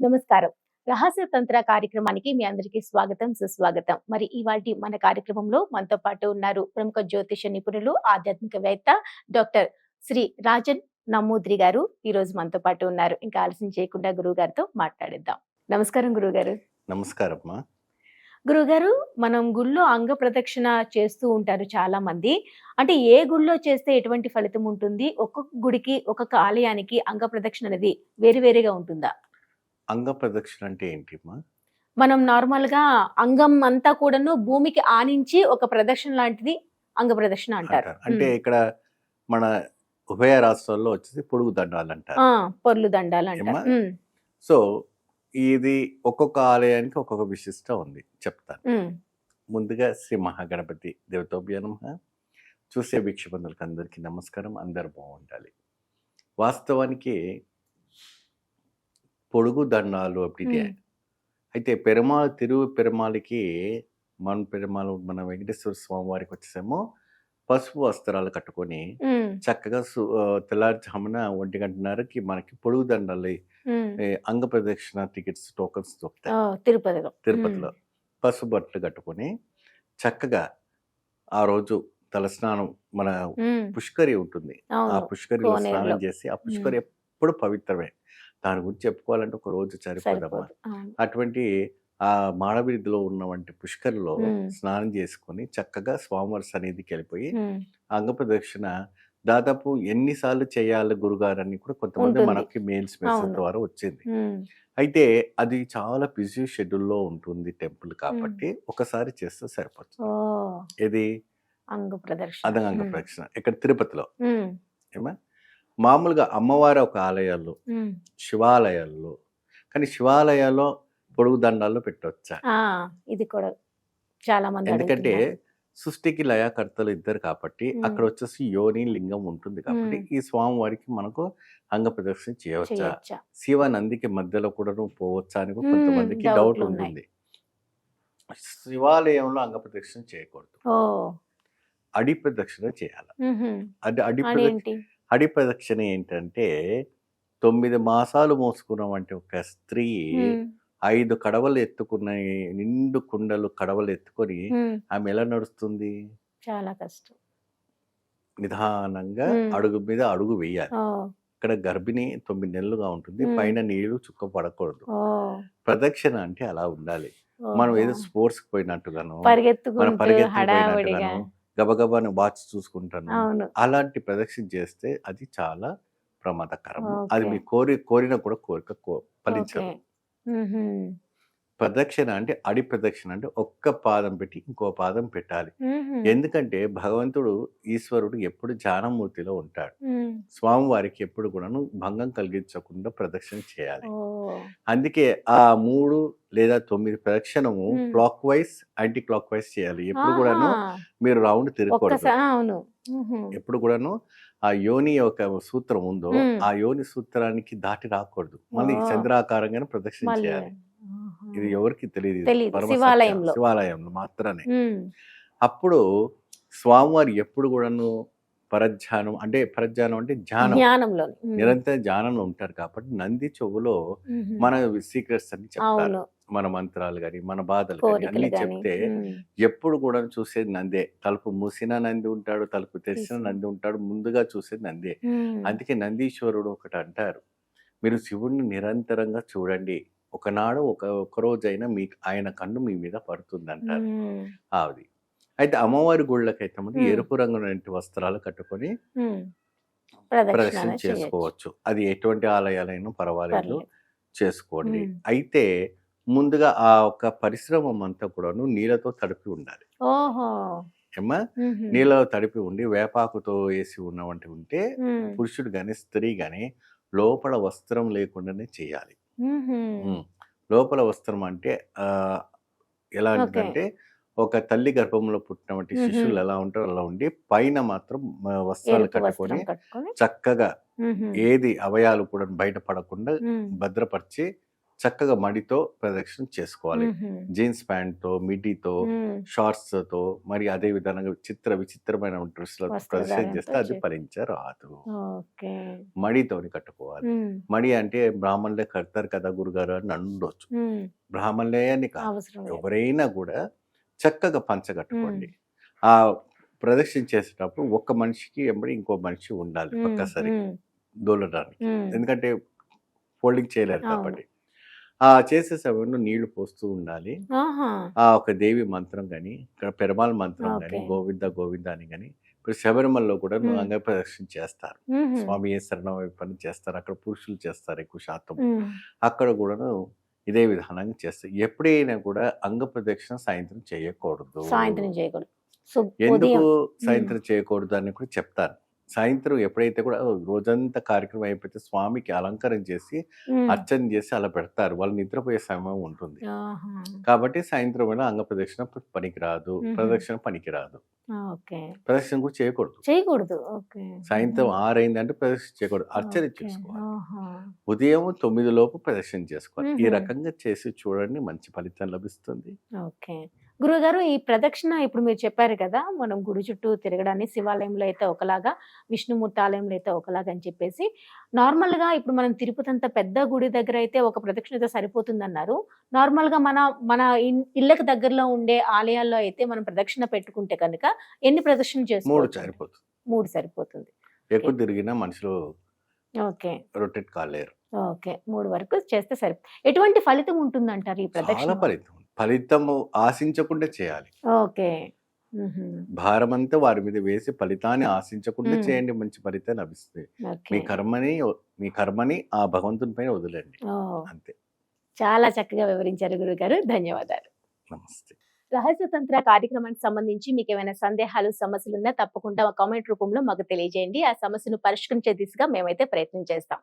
నమస్కారం. రహస్య తంత్ర కార్యక్రమానికి మీ అందరికీ స్వాగతం సుస్వాగతం. మరి ఇవాటి మన కార్యక్రమంలో మనతో పాటు ఉన్నారు ప్రముఖ జ్యోతిష నిపుణులు ఆధ్యాత్మికవేత్త డాక్టర్ శ్రీ రాజన్ నమూద్రి గారు. ఈ రోజు మనతో పాటు ఉన్నారు. ఇంకా ఆలస్యం చేయకుండా గురువు గారితో మాట్లాడిద్దాం. నమస్కారం గురువు గారు. నమస్కారమ్మా. గురుగారు మనం గుళ్ళో అంగ ప్రదక్షిణ చేస్తూ ఉంటారు చాలా మంది అంటే ఏ గుళ్ళో చేస్తే ఎటువంటి ఫలితం ఉంటుంది? ఒక్కొక్క గుడికి ఒక్కొక్క ఆలయానికి అంగ ప్రదక్షిణ అనేది వేరు వేరుగా ఉంటుందా? అంగ ప్రదక్షిణ అంటే ఏంటిమ్మా? మనం నార్మల్గా అంగం అంతా కూడాను భూమికి ఆనించి ఒక ప్రదక్షిణ లాంటిది అంగ ప్రదక్షిణ అంటారు. అంటే ఇక్కడ మన ఉభయ రాష్ట్రాల్లో వచ్చేసి పొడుగు దండాలు అంటారు పొర్లు దండాలు అంటారు సో ఇది ఒక్కొక్క ఆలయానికి ఒక్కొక్క విశిష్ట ఉంది చెప్తాను. ముందుగా శ్రీ మహాగణపతి దేవతోభ్య నమః. చూసే వీక్షబంధులకు అందరికీ నమస్కారం. అందరు బాగుండాలి. వాస్తవానికి పొడుగు దండాలు అప్పుడే అయితే పెరుమాళ్ తిరుగు పెరుమాళికి మన పెరుమాళ్ మన వెంకటేశ్వర స్వామి వారికి వచ్చేసేమో పసుపు వస్త్రాలు కట్టుకొని చక్కగా తెల్లారుజామున ఒంటి గంటన్నరకి మనకి పొడుగు దండాలు అంగ ప్రదక్షిణ టికెట్స్ టోకన్స్ దొరుకుతాయి. తిరుపతిలో. తిరుపతిలో పసుపు బట్టలు కట్టుకొని చక్కగా ఆ రోజు తలస్నానం మన పుష్కరి ఉంటుంది. ఆ పుష్కరిలో. స్నానం చేసి ఆ పుష్కరి ఎప్పుడు పవిత్రమే. దాని గురించి చెప్పుకోవాలంటే ఒక రోజు సరిపోదమ్మా. అటువంటి ఆ మాడవీధిలో ఉన్నవంటి పుష్కరిలో మ్మ్. స్నానం చేసుకొని చక్కగా స్వామివారి సన్నిధికి వెళ్ళిపోయి ఉమ్, అంగ ప్రదక్షిణ దాదాపు ఎన్నిసార్లు చేయాలి గురుగారు అని కూడా కొంతమంది. మనకి మెయిల్స్ మెసేజ్. ద్వారా వచ్చింది. అయితే అది చాలా బిజీ షెడ్యూల్లో ఉంటుంది టెంపుల్ కాబట్టి ఒకసారి చేస్తే సరిపోతుంది. ఇది అంగ ప్రదక్షిణ. ఇక్కడ తిరుపతిలో. ఏమా? మామూలుగా అమ్మవారి ఒక ఆలయాల్లో. శివాలయాల్లో కానీ శివాలయాల్లో పొడుగు దండాల్లో పెట్టవచ్చా ఇది కూడా చాలా మంది ఎందుకంటే. సృష్టికి లయకర్తలు ఇద్దరు కాబట్టి. అక్కడ వచ్చేసి యోని లింగం ఉంటుంది కాబట్టి. ఈ స్వామి వారికి మనకు అంగ ప్రదక్షిణ చేయవచ్చా శివ నందికి మధ్యలో కూడా పోవచ్చా అని కొంతమందికి డౌట్. ఉంటుంది శివాలయంలో అంగ ప్రదక్షిణ చేయకూడదు అడి ప్రదక్షిణ చేయాలి. అది అడి అడి ప్రదక్షిణ ఏంటంటే తొమ్మిది మాసాలు మోసుకున్నవంటి ఒక స్త్రీ ఐదు కడవలు ఎత్తుకున్న నిండు కుండలు కడవలు ఎత్తుకొని ఆమె ఎలా నడుస్తుంది? చాలా కష్టం. నిదానంగా. అడుగు మీద అడుగు వేయాలి. ఇక్కడ గర్భిణి తొమ్మిది నెలలుగా ఉంటుంది. పైన నీళ్ళు చుక్క పడకూడదు. ప్రదక్షిణ అంటే అలా ఉండాలి. మనం ఏదో. స్పోర్ట్స్కి పోయినట్టుగాను పరిగెత్తుకుంటూ గబగబాని వాచ్ చూసుకుంటాను. అలాంటి ప్రదక్షిణ చేస్తే అది చాలా ప్రమాదకరం అది. మీ కోరి కోరిన కూడా కోరిక ఫలించదు. ప్రదక్షిణ అంటే అడి ప్రదక్షిణ అంటే ఒక్క పాదం పెట్టి ఇంకో పాదం పెట్టాలి. ఎందుకంటే భగవంతుడు ఈశ్వరుడు ఎప్పుడు జ్ఞానమూర్తిలో ఉంటాడు. స్వామివారికి ఎప్పుడు కూడాను భంగం కలిగించకుండా ప్రదక్షిణ చేయాలి. అందుకే ఆ మూడు లేదా తొమ్మిది ప్రదక్షిణము. Clockwise anticlockwise చేయాలి ఎప్పుడు కూడాను. మీరు రౌండ్ తిరగకూడదు. ఎప్పుడు కూడాను ఆ యోని యొక్క సూత్రం ఉందో. ఆ యోని సూత్రానికి దాటి రాకూడదు మళ్ళీ ఓ. చంద్రాకారంగానే ప్రదక్షిణ చేయాలి. ఇది ఎవరికి తెలియదు. శివాలయంలో. శివాలయంలో మాత్రమే అప్పుడు స్వామివారు ఎప్పుడు కూడాను పరధ్యానం అంటే పరధ్యానం అంటే ధ్యానం జ్ఞానంలో నిరంతరం ధ్యానంలో ఉంటారు కాబట్టి నంది చెవులో మన సీక్రెట్స్ అన్ని చెప్తారు. మన మంత్రాలు కానీ మన బాధలు కానీ అన్ని చెప్తే ఎప్పుడు కూడా చూసేది నందే. తలుపు మూసిన నంది ఉంటాడు తలుపు తెరిచిన. నంది ఉంటాడు ముందుగా చూసేది నందే. అందుకే నందీశ్వరుడు ఒకటి అంటారు మీరు శివుణ్ణి నిరంతరంగా చూడండి. ఒకనాడు ఒక ఒక రోజైనా మీ ఆయన కన్ను మీ మీద పడుతుంది అంటారు అది అయితే అమ్మవారి గుళ్ళకైతే మనం. ఎరుపు రంగు వస్త్రాలు కట్టుకొని ప్రదర్శన. చేసుకోవచ్చు అది ఎటువంటి ఆలయాలైనా పర్వాలేదు. చేసుకోండి. అయితే ముందుగా ఆ ఒక పరిశ్రమం అంతా కూడాను నీళ్ళతో తడిపి ఉండాలి ఏమ్మా. నీళ్ళలో తడిపి ఉండి వేపాకుతో వేసి ఉన్నవంటి ఉంటే పురుషుడు కానీ స్త్రీ కానీ లోపల వస్త్రం లేకుండానే చేయాలి. లోపల వస్త్రం అంటే ఆ ఎలాంటిదంటే ఒక తల్లి గర్భంలో పుట్టినటువంటి. శిశువులు ఎలా ఉంటారో అలా ఉండి పైన మాత్రం వస్త్రాలు కట్టుకొని చక్కగా. ఏది అవయాలు కూడా బయటపడకుండా భద్రపరిచి చక్కగా మడితో ప్రదక్షిణ చేసుకోవాలి. జీన్స్ ప్యాంట్తో మిడ్డీతో మ్మ్. షార్ట్స్తో మరి అదే విధంగా చిత్ర విచిత్రమైన డ్రెస్సులతో ప్రదర్శన చేస్తే అది భరించరాదు మడితోని కట్టుకోవాలి. మడి అంటే బ్రాహ్మణులే కడతారు కదా గురుగారు అని అనుండొచ్చు మ్మ్. బ్రాహ్మణులే అని కాదు. ఎవరైనా కూడా చక్కగా పంచ కట్టుకోండి ఆ ప్రదక్షిణ చేసేటప్పుడు ఒక్క మనిషికి ఎంబడి ఇంకో మనిషి ఉండాలి. పక్కసారి. దోలడానికి. ఎందుకంటే ఫోల్డింగ్ చేయలేరు. కాబట్టి ఆ చేసే సమయంలో నీళ్ళు పోస్తూ ఉండాలి. ఆ ఒక దేవి మంత్రం కానీ ఇక్కడ పెరమాల మంత్రం కానీ. గోవింద గోవింద అని కానీ ఇప్పుడు శబరిమలలో కూడా. అంగ ప్రదక్షిణ చేస్తారు. స్వామి ఏ శరణం పని చేస్తారు అక్కడ పురుషులు చేస్తారు ఎక్కువ శాతం. అక్కడ కూడాను ఇదే విధానంగా చేస్తారు ఎప్పుడైనా కూడా అంగ ప్రదక్షిణ సాయంత్రం చేయకూడదు. సాయంత్రం చేయకూడదు. ఎందుకు సాయంత్రం చేయకూడదు అని కూడా చెప్తాను సాయంత్రం ఎప్పుడైతే కూడా రోజంతా కార్యక్రమం అయిపోతే స్వామికి అలంకరణ చేసి. అర్చన చేసి అలా పెడతారు. వాళ్ళు నిద్రపోయే సమయం ఉంటుంది. కాబట్టి సాయంత్రం వేళ అంగ ప్రదక్షిణ పనికిరాదు. ప్రదక్షిణ పనికిరాదు. ప్రదక్షిణ కూడా చేయకూడదు. చేయకూడదు. సాయంత్రం ఆరైందంటే ప్రదక్షిణ చేయకూడదు. అర్చన. చేసుకోవాలి. ఉదయం తొమ్మిది లోపు ప్రదక్షిణ చేసుకోవాలి. ఈ. రకంగా చేసి చూడండి మంచి ఫలితం లభిస్తుంది. ఓకే. గురుగారు ఈ ప్రదక్షిణ ఇప్పుడు మీరు చెప్పారు కదా మనం గుడి చుట్టూ తిరగడాన్ని శివాలయంలో అయితే ఒకలాగా విష్ణుమూర్తి ఆలయంలో అయితే ఒకలాగా అని చెప్పేసి నార్మల్గా ఇప్పుడు మనం తిరుపతి అంత పెద్ద గుడి దగ్గర అయితే ఒక ప్రదక్షిణతో సరిపోతుంది అన్నారు నార్మల్గా మన మన ఇళ్ళకి దగ్గరలో ఉండే ఆలయాల్లో అయితే మనం ప్రదక్షిణ పెట్టుకుంటే కనుక ఎన్ని ప్రదక్షిణ మూడు చేసుకోవచ్చు? సరిపోతుంది. మూడు సరిపోతుంది. ఎక్కువ తిరిగినా మనుషులు ఓకే. రొటేట్ కాలేరు. ఓకే. మూడు వరకు చేస్తే సరి ఎటువంటి ఫలితం ఉంటుందంటారు ఈ ప్రదక్షిణ? ఫలితం. ఫలితము ఆశించకుండా చేయాలి. ఓకే. భారం అంతా వారి మీద వేసి ఫలితాన్ని ఆశించకుండా. చేయండి. మంచి ఫలితం లభిస్తుంది మీ కర్మని మీ కర్మని ఆ భగవంతుని పైన వదిలేండి. అంతే. చాలా చక్కగా వివరించారు గురుగారు. ధన్యవాదాలు. నమస్తే. రహస్య తంత్ర కార్యక్రమానికి సంబంధించి మీకు ఏమైనా సందేహాలు సమస్యలు ఉన్నా తప్పకుండా కామెంట్ రూపంలో మాకు తెలియజేయండి. ఆ సమస్యను పరిష్కరించే దిశగా మేమైతే ప్రయత్నం చేస్తాం.